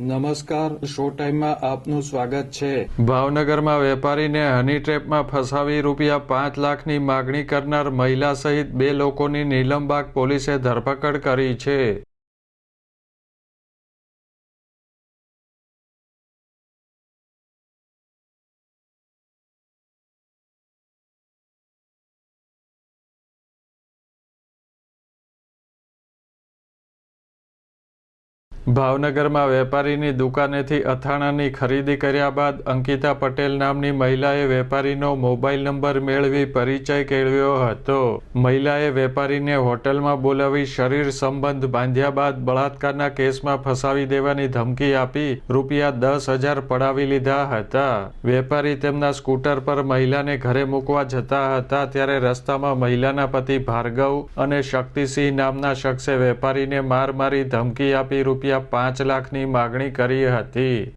નમસ્કાર, શો ટાઈમમાં આપનું સ્વાગત છે. ભાવનગરમાં વેપારીને હની ટ્રેપમાં ફસાવી રૂપિયા પાંચ લાખની માગણી કરનાર મહિલા સહિત બે લોકોની નીલમબાગ પોલીસે ધરપકડ કરી છે. ભાવનગરમાં વેપારીની દુકાનેથી અથાણાની ખરીદી કર્યા બાદ અંકિતા પટેલ નામની મહિલાએ વેપારીનો મોબાઈલ નંબર મેળવી પરિચય કેળવ્યો હતો. મહિલાએ વેપારીને હોટલમાં બોલાવી શરીર સંબંધ બાંધ્યા બાદ બળાત્કારના કેસમાં ફસાવી દેવાની ધમકી આપી રૂપિયા દસ હજાર પડાવી લીધા હતા. વેપારી તેમના સ્કૂટર પર મહિલાને ઘરે મૂકવા જતા હતા ત્યારે રસ્તામાં મહિલાના પતિ ભાર્ગવ અને શક્તિસિંહ નામના શખ્સે વેપારીને માર મારી ધમકી આપી રૂપિયા પાંચ લાખની માગણી કરી હતી.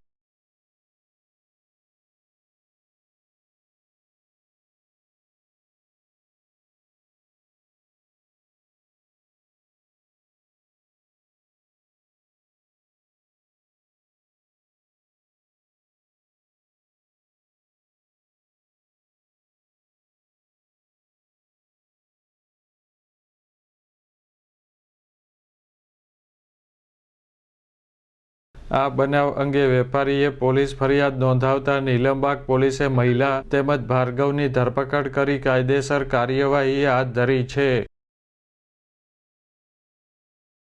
આ બનાવ અંગે વેપારીએ પોલીસ ફરિયાદ નોંધાવતા નીલમબાગ પોલીસે મહિલા તેમજ ભાર્ગવની ધરપકડ કરી કાયદેસર કાર્યવાહી હાથ ધરી છે.